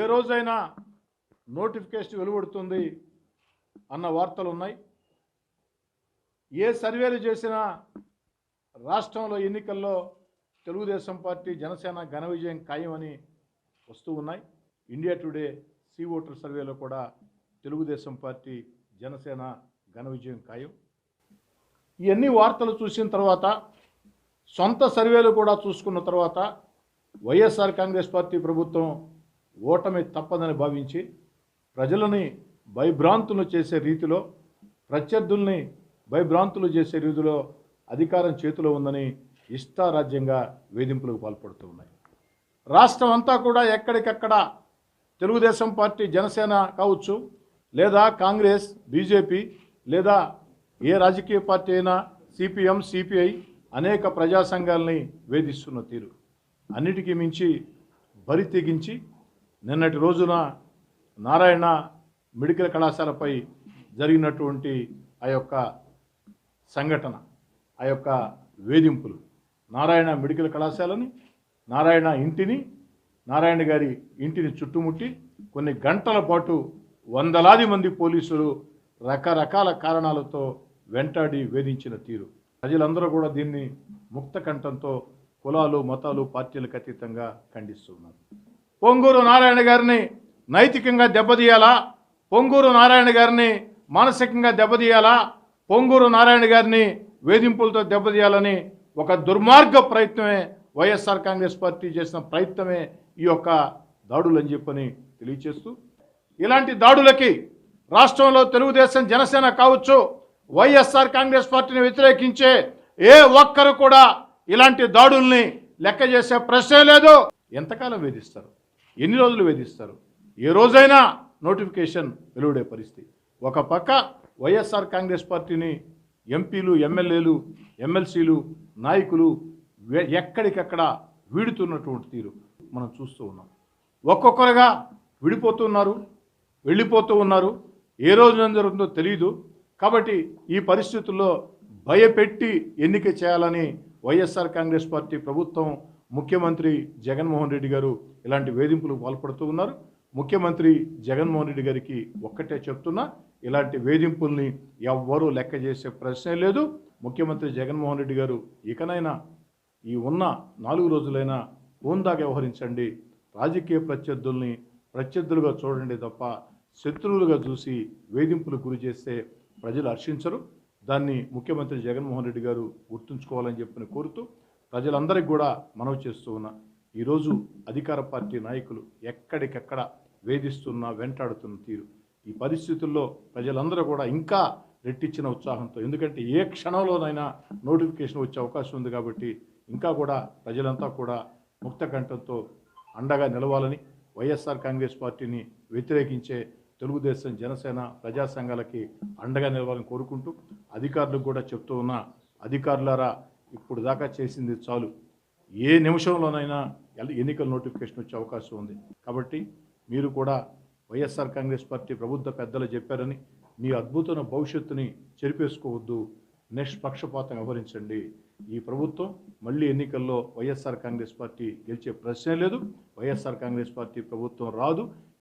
ఏ రోజైనా నోటిఫికేషన్ వెలువడుతుంది అన్న వార్తలు ఉన్నాయి ఏ సర్వేలు చేసినా రాష్ట్రంలో ఎన్నికల్లో తెలుగుదేశం పార్టీ జనసేన ఘన విజయం ఖాయమని వస్తూ ఉన్నాయి. ఇండియా టుడే సి ఓటర్ సర్వేలో కూడా తెలుగుదేశం పార్టీ జనసేన ఘన విజయం ఖాయం. ఇవన్నీ వార్తలు చూసిన తర్వాత సొంత సర్వేలు కూడా చూసుకున్న తర్వాత వైఎస్ఆర్ కాంగ్రెస్ పార్టీ ప్రభుత్వం ఓటమి తప్పదని భావించి ప్రజలని భయభ్రాంతులు చేసే రీతిలో ప్రత్యర్థుల్ని భయభ్రాంతులు చేసే రీతిలో అధికారం చేతిలో ఉందని ఇష్టారాజ్యంగా వేధింపులకు పాల్పడుతూ ఉన్నాయి. రాష్ట్రం అంతా కూడా ఎక్కడికక్కడ తెలుగుదేశం పార్టీ జనసేన కావచ్చు లేదా కాంగ్రెస్ బీజేపీ లేదా ఏ రాజకీయ పార్టీ అయినా సిపిఎం సిపిఐ అనేక ప్రజా సంఘాలని వేధిస్తున్న తీరు. అన్నిటికీ మించి బరి తెగించి నిన్నటి రోజున నారాయణ మెడికల్ కళాశాలపై జరిగినటువంటి ఆ యొక్క సంఘటన ఆ యొక్క వేధింపులు. నారాయణ మెడికల్ కళాశాలని నారాయణ ఇంటిని నారాయణ గారి ఇంటిని చుట్టుముట్టి కొన్ని గంటల పాటు వందలాది మంది పోలీసులు రకరకాల కారణాలతో వెంటాడి వేధించిన తీరు. ప్రజలందరూ కూడా దీన్ని ముక్త కంఠంతో కులాలు మతాలు పార్టీలకు అతీతంగా ఖండిస్తున్నారు. పొంగూరు నారాయణ గారిని నైతికంగా దెబ్బతీయాలా? పొంగూరు నారాయణ గారిని మానసికంగా దెబ్బతీయాలా? పొంగూరు నారాయణ గారిని వేధింపులతో దెబ్బతీయాలని ఒక దుర్మార్గ ప్రయత్నమే వైఎస్ఆర్ కాంగ్రెస్ పార్టీ చేసిన ప్రయత్నమే ఈ యొక్క దాడులు అని చెప్పని తెలియచేస్తూ ఇలాంటి దాడులకి రాష్ట్రంలో తెలుగుదేశం జనసేన కావచ్చు వైఎస్ఆర్ కాంగ్రెస్ పార్టీని వ్యతిరేకించే ఏ ఒక్కరు కూడా ఇలాంటి దాడుల్ని లెక్క చేసే ప్రశ్నే లేదు. ఎంతకాలం వేధిస్తారు? ఎన్ని రోజులు వేధిస్తారు? ఏ రోజైనా నోటిఫికేషన్ వెలువడే పరిస్థితి. ఒక పక్క వైఎస్ఆర్ కాంగ్రెస్ పార్టీని ఎంపీలు ఎమ్మెల్యేలు ఎమ్మెల్సీలు నాయకులు ఎక్కడికక్కడ వీడుతున్నటువంటి తీరు మనం చూస్తూ ఉన్నాం. ఒక్కొక్కరుగా విడిపోతున్నారు వెళ్ళిపోతూ ఉన్నారు. ఏ రోజున జరుగుతుందో తెలియదు కాబట్టి ఈ పరిస్థితుల్లో భయపెట్టి ఎన్నిక చేయాలని వైఎస్ఆర్ కాంగ్రెస్ పార్టీ ప్రభుత్వం ముఖ్యమంత్రి జగన్మోహన్ రెడ్డి గారు ఇలాంటి వేధింపులకు పాల్పడుతూ ఉన్నారు. ముఖ్యమంత్రి జగన్మోహన్ రెడ్డి గారికి ఒక్కటే చెప్తున్నా ఇలాంటి వేధింపుల్ని ఎవ్వరూ లెక్క చేసే ప్రశ్నే లేదు. ముఖ్యమంత్రి జగన్మోహన్ రెడ్డి గారు ఇకనైనా ఈ ఉన్న నాలుగు రోజులైనా హోందా వ్యవహరించండి. రాజకీయ ప్రత్యర్థుల్ని ప్రత్యర్థులుగా చూడండి తప్ప శత్రువులుగా చూసి వేధింపులు గురి చేస్తే ప్రజలు హర్షించరు. దాన్ని ముఖ్యమంత్రి జగన్మోహన్ రెడ్డి గారు గుర్తుంచుకోవాలని చెప్పని కోరుతూ ప్రజలందరికీ కూడా మనవి చేస్తూ ఉన్నా ఈరోజు అధికార పార్టీ నాయకులు ఎక్కడికెక్కడ వేధిస్తున్న వెంటాడుతున్న తీరు. ఈ పరిస్థితుల్లో ప్రజలందరూ కూడా ఇంకా రెట్టించిన ఉత్సాహంతో ఎందుకంటే ఏ క్షణంలోనైనా నోటిఫికేషన్ వచ్చే అవకాశం ఉంది కాబట్టి ఇంకా కూడా ప్రజలంతా కూడా ముక్త కంఠంతో అండగా నిలవాలని వైఎస్ఆర్ కాంగ్రెస్ పార్టీని వ్యతిరేకించే తెలుగుదేశం జనసేన ప్రజా సంఘాలకి అండగా నిలవాలని కోరుకుంటూ అధికారులకు కూడా చెప్తూ ఉన్న అధికారులారా ఇప్పుడు దాకా చేసింది చాలు. ఏ నిమిషంలోనైనా ఎన్నికల నోటిఫికేషన్ వచ్చే అవకాశం ఉంది. కాబట్టి మీరు కూడా వైఎస్ఆర్ కాంగ్రెస్ పార్టీ ప్రభుత్వ పెద్దలు చెప్పారని మీ అద్భుతమైన భవిష్యత్తుని చెరిపేసుకోవద్దు. నిష్పక్షపాతం వ్యవహరించండి. ఈ ప్రభుత్వం మళ్ళీ ఎన్నికల్లో వైఎస్ఆర్ కాంగ్రెస్ పార్టీ గెలిచే ప్రశ్నే లేదు. వైఎస్ఆర్ కాంగ్రెస్ పార్టీ ప్రభుత్వం రాదు.